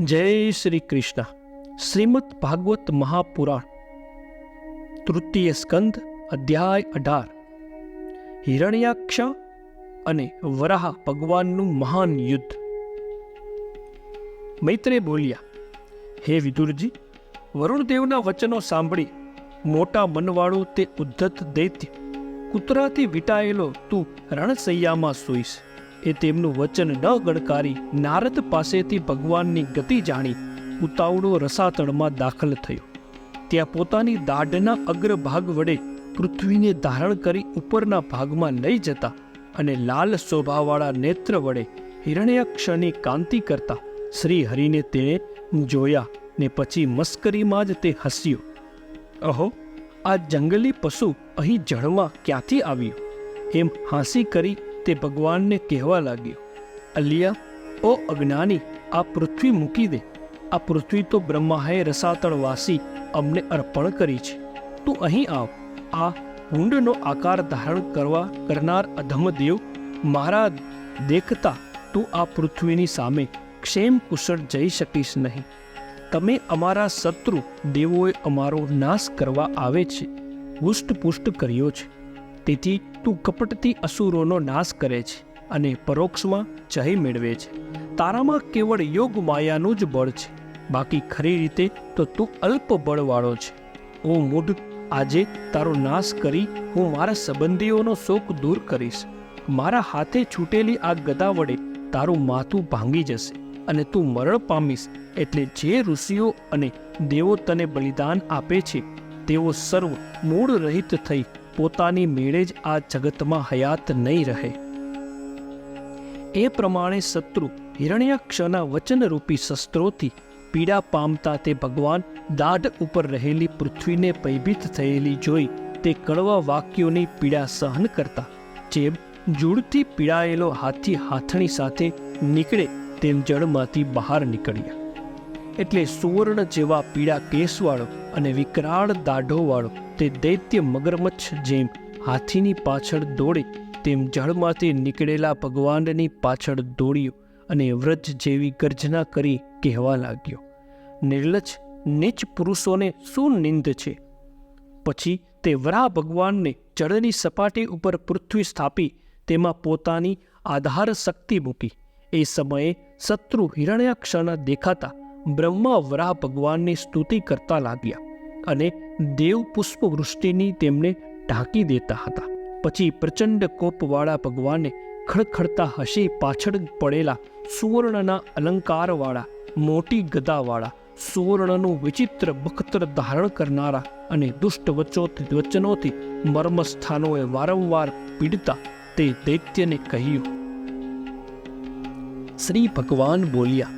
જય શ્રી કૃષ્ણ. શ્રીમદ ભાગવત મહાપુરાણ, તૃતીય સ્કંદ, અધ્યાય અઢાર. હિરણ્યાક્ષ અને વરાહ ભગવાનનું મહાન યુદ્ધ. મૈત્રે બોલ્યા, હે વિદુરજી, વરુણદેવના વચનો સાંભળી, મોટા મનવાળો તે ઉદ્ધત દૈત્ય, કૂતરાથી વીંટાયેલો તું રણસૈયામાં સૂઈશ. એ તેમનું વચન ન ગણકારી નારદ પાસેથી ભગવાનની ગતિ જાણી ઉતાવળો રસાતળમાં દાખલ થયો. ત્યાં પોતાની દાઢના અગ્રભાગ વડે પૃથ્વીને ધારણ કરી ઉપરના ભાગમાં લઈ જતા અને લાલ શોભાવાળા નેત્ર વડે હિરણ્યક્ષની કાંતિ કરતા શ્રી હરિને તેણે જોયા ને પછી મસ્કરીમાં જ તે હસ્યો. અહો, આ જંગલી પશુ અહીં જળમાં ક્યાંથી આવ્યું? એમ હાંસી કરી તે ભગવાનને કહેવા લાગ્યો, અલિયા, ઓ અજ્ઞાની, આ પૃથ્વી મૂકી દે. આ પૃથ્વી તો બ્રહ્માએ રસાતળવાસી અમને અર્પણ કરી છે. તું અહીં આવ. આ હુંડનો આકાર ધારણ કરવા કરનાર અધમદેવ મારા દેખતા તું આ પૃથ્વીની સામે ક્ષેમ કુશળ જઈ શકીશ નહીં. તમે અમારા શત્રુ દેવોએ અમારો નાશ કરવા આવે છે. પુષ્ટ કર્યો છે. તેથી તું કપટથી અસુરોનો નાશ કરે છે અને પરોક્ષમાં જય મેળવે છે. તારામાં કેવળ યોગ માયાનું જ બળ છે. બાકી ખરી રીતે તો તું અલ્પ બળવાળો છે. હું મૂઢ, આજે તારો નાશ કરી હું મારા સંબંધીઓનો શોક દૂર કરીશ. મારા હાથે છૂટેલી આ ગદા વડે તારું માથું ભાંગી જશે અને તું મરણ પામીશ એટલે જે ઋષિઓ અને દેવો તને બલિદાન આપે છે, તેઓ સર્વ મૂળ રહિત થઈ પોતાની મેળે જ આ જગતમાં હયાત નહીં રહે. એ પ્રમાણે શત્રુ હિરણ્યાક્ષના વચનરૂપી શસ્ત્રોથી પીડા પામતા તે ભગવાન દાઢ ઉપર રહેલી પૃથ્વીને ભયભીત થયેલી જોઈ તે કડવા વાક્યોની પીડા સહન કરતા, જેમ જૂડથી પીડાયેલો હાથી હાથણી સાથે નીકળે તેમ જળમાંથી બહાર નીકળ્યા. એટલે સુવર્ણ જેવા પીળા કેસવાળો અને વિકરાળ દાઢોવાળો તે દૈત્ય મગરમચ્છ જેમ હાથીની પાછળ દોડે, તેમ જળમાંથી નીકળેલા ભગવાનની પાછળ દોડ્યો અને વ્રજ જેવી ગર્જના કરી કહેવા લાગ્યો, નિર્લજ, નીચ પુરુષોને શું નિંદ છે? પછી તે વરા ભગવાનને જળની સપાટી ઉપર પૃથ્વી સ્થાપી, તેમાં પોતાની આધાર શક્તિ મૂકી. એ સમયે શત્રુ હિરણ્યાક્ષના દેખાતા બ્રહ્મા વરાહ ભગવાનની સ્તુતિ કરતા લાગ્યા અને દેવ પુષ્પ વૃષ્ટિની તેમને ઢાંકી દેતા હતા. પછી પ્રચંડ કોપવાળા ભગવાને ખડખડતા હસી પાછળ પડેલા સુવર્ણના અલંકારવાળા, મોટી ગદાવાળા, સુવર્ણનું વિચિત્ર બખતર ધારણ કરનારા અને દુષ્ટ વચોથી વચનોથી મર્મસ્થાનોએ વારંવાર પીડતા તે દૈત્યને કહ્યું, શ્રી ભગવાન બોલ્યા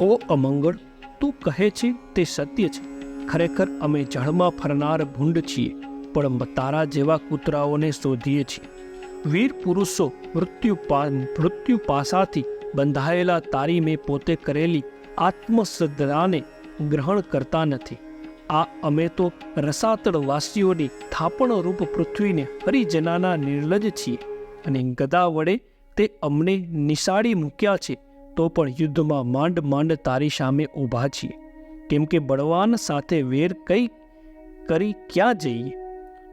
ઓ અમંગળ, તું કહે છે તે સત્ય છે. ખરેખર અમે જળમાં ફરનાર ભૂંડ છીએ, પણ તારા જેવા કૂતરાઓને શોધીએ છીએ. વીર પુરુષો, મૃત્યુ મૃત્યુ પાસાથી બંધાયેલા તારી મેં પોતે કરેલી આત્મશ્રદ્ધાને ગ્રહણ કરતા નથી. આ અમે તો રસાતળવાસીઓની થાપણરૂપ પૃથ્વીને હરિજનાના નિર્લજ છીએ અને ગદા વડે તે અમને નિશાળી મૂક્યા છે. તો પણ યુદ્ધમાં માંડ માંડ તારી સામે ઊભા છીએ. કેમ કે બળવાન સાથે વેર કઈ કરી ક્યાં જઈએ?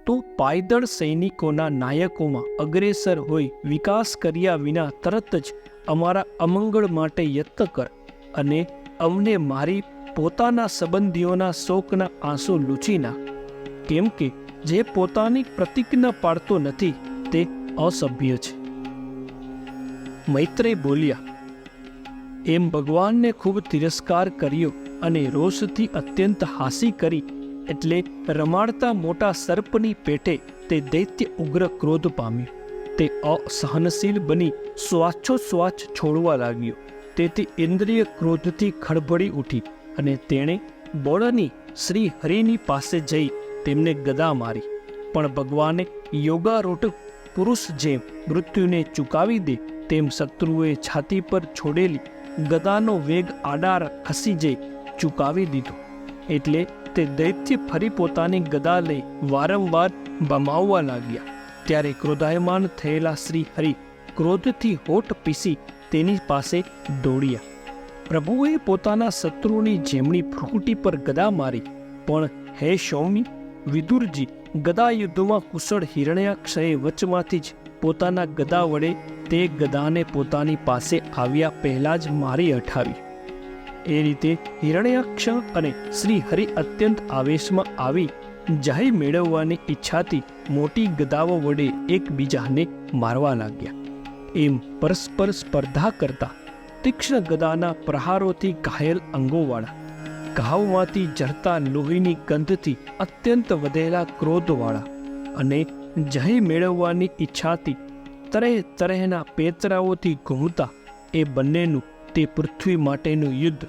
તું પાયદળ સૈનિકોના નાયકોમાં અગ્રેસર હોય, વિકાસ કર્યા વિના તરત જ અમારા અમંગળ માટે યત્ન કર અને અમને મારી પોતાના સંબંધીઓના શોકના આંસુ લૂછી ના. કેમ કે જે પોતાની પ્રતિજ્ઞા પાડતો નથી, તે અસભ્ય છે. મૈત્રેય બોલ્યા એમ ભગવાનને ખૂબ તિરસ્કાર કર્યો અને રોષથી અત્યંત હાસી કરી એટલે રમાડતા મોટા સર્પની પેટે તે દૈત્ય ઉગ્ર ક્રોધ પામ્યો. તે અસહનશીલ બની શ્વાસોશ્વાસ છોડવા લાગ્યો. તેથી ઇન્દ્રિય ક્રોધથી ખળભળી ઉઠી અને તેણે બોળની શ્રી હરિની પાસે જઈ તેમને ગદા મારી. પણ ભગવાને યોગારૂઢ પુરુષ જેમ મૃત્યુને ચૂકાવી દે તેમ શત્રુએ છાતી પર છોડેલી ગદાનો વેગ આડાર ખસી જઈ ચૂકાવી દીધો. એટલે તે દૈત્ય ફરી પોતાની ગદા લઈ વારંવાર બમાવવા લાગ્યા. ત્યારે ક્રોધાયમાન થયેલા શ્રી હરિ ક્રોધથી હોઠ પીસી તેની પાસે દોડ્યા. પ્રભુએ પોતાના શત્રુની જેમણી ફ્રુકુટી પર ગદા મારી, પણ હે સૌમી વિદુરજી ગદા યુદ્ધમાં કુશળ હિરણ્યાક્ષએ વચમાંથી જ પોતાના ગદા વડે તે ગદાને પોતાની પાસે આવ્યા પહેલાં જ મારી હઠાવી એ રીતે હિરણ્યાક્ષ અને શ્રીહરિ અત્યંત આવેશમાં આવી જય મેળવવાની ઈચ્છાથી મોટી ગદાઓ વડે એકબીજાને મારવા લાગ્યા. એમ પરસ્પર સ્પર્ધા કરતા તીક્ષ્ણ ગદાના પ્રહારોથી ઘાયલ અંગોવાળા, ઘાવમાંથી જરતા લોહીની ગંધથી અત્યંત વધેલા ક્રોધવાળા અને જય મેળવવાની ઈચ્છાથી તરેહ તરેના પેતરાઓથી ઘૂમતા એ બંનેનું તે પૃથ્વી માટેનું યુદ્ધ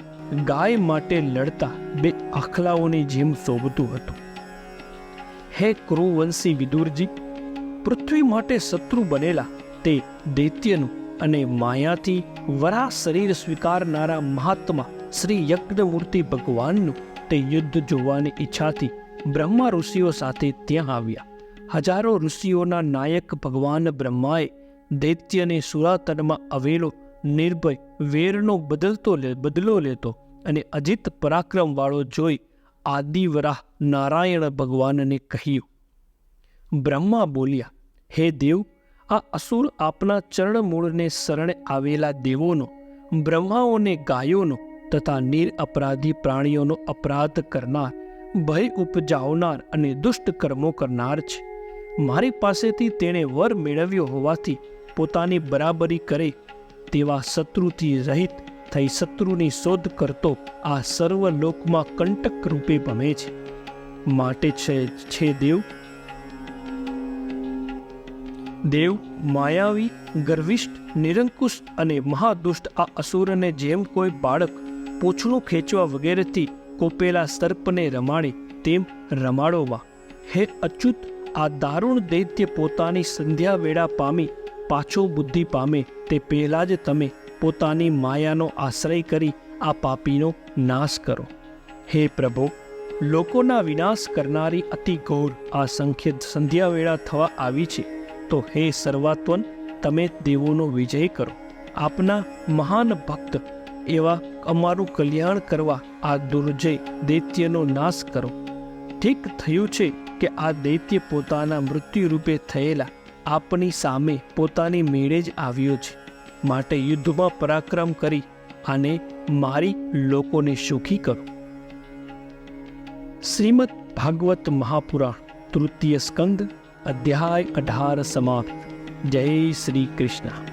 ગાય માટે લડતા બે આખલાઓની જેમ શોભતું હતું. હે કુરુવંશી વિદુરજી, પૃથ્વી માટે શત્રુ બનેલા તે દૈત્યનું અને માયાથી વરા શરીર સ્વીકારનારા મહાત્મા શ્રી યજ્ઞમૂર્તિ ભગવાનનું તે યુદ્ધ જોવાની ઈચ્છાથી બ્રહ્મા ઋષિઓ સાથે ત્યાં આવ્યા. હજારો ઋષિઓના નાયક ભગવાન બ્રહ્માએ દૈત્યને સુરાતનમાં આવેલો નિર્ભય, વેરનો બદલતો બદલો લેતો અને અજિત પરાક્રમવાળો જોઈ આદિવરાહ નારાયણ ભગવાનને કહ્યું, બ્રહ્મા બોલ્યા, હે દેવ, આ અસુર આપના ચરણ મૂળને શરણે આવેલા દેવોનો, બ્રહ્માઓને ગાયોનો તથા નિર અપરાધી પ્રાણીઓનો અપરાધ કરનાર, ભય ઉપજાવનાર અને દુષ્ટ કર્મો કરનાર છે. મારી પાસેથી તેણે વર મેળવ્યો હોવાથી પોતાની બરાબરી કરે તેવા શત્રુથી રહિત થઈ શત્રુની શોધ કરતો આ સર્વ લોકમાં કંટક રૂપે ભમે છે. માટે છે છે દેવ? દેવ, માયાવી, ગર્વિષ્ઠ, નિરંકુશ અને મહાદુષ્ટ આ અસુરને જેમ કોઈ બાળક પૂંછડું ખેંચવા વગેરેથી કોપેલા સર્પને રમાડે, તેમ રમાડોમાં. હે અચ્યુત આ દારૂણ દૈત્ય પોતાની સંધ્યા વેળા પામી પાછો બુદ્ધિ પામે તે પહેલાં જ તમે પોતાની માયાનો આશ્રય કરી આ પાપીનો નાશ કરો. હે પ્રભુ, લોકોના વિનાશ કરનારી અતિ ઘોર આ સંખ્ય સંધ્યા વેળા થવા આવી છે. તો હે સર્વાત્વન તમે દેવોનો વિજય કરો. આપના મહાન ભક્ત એવા અમારું કલ્યાણ કરવા આ દુર્જય દૈત્યનો નાશ કરો. ઠીક થયું છે કે આ દૈત્ય પોતાના મૃત્યુ રૂપે થયેલા આપની સામે પોતાની મેળે જ આવ્યો છે. માટે યુદ્ધમાં પરાક્રમ કરી અને મારી લોકોને સુખી કરો. શ્રીમદ ભાગવત મહાપુરાણ, તૃતીય સ્કંદ, અધ્યાય અઢાર સમાપ્ત. જય શ્રી કૃષ્ણ.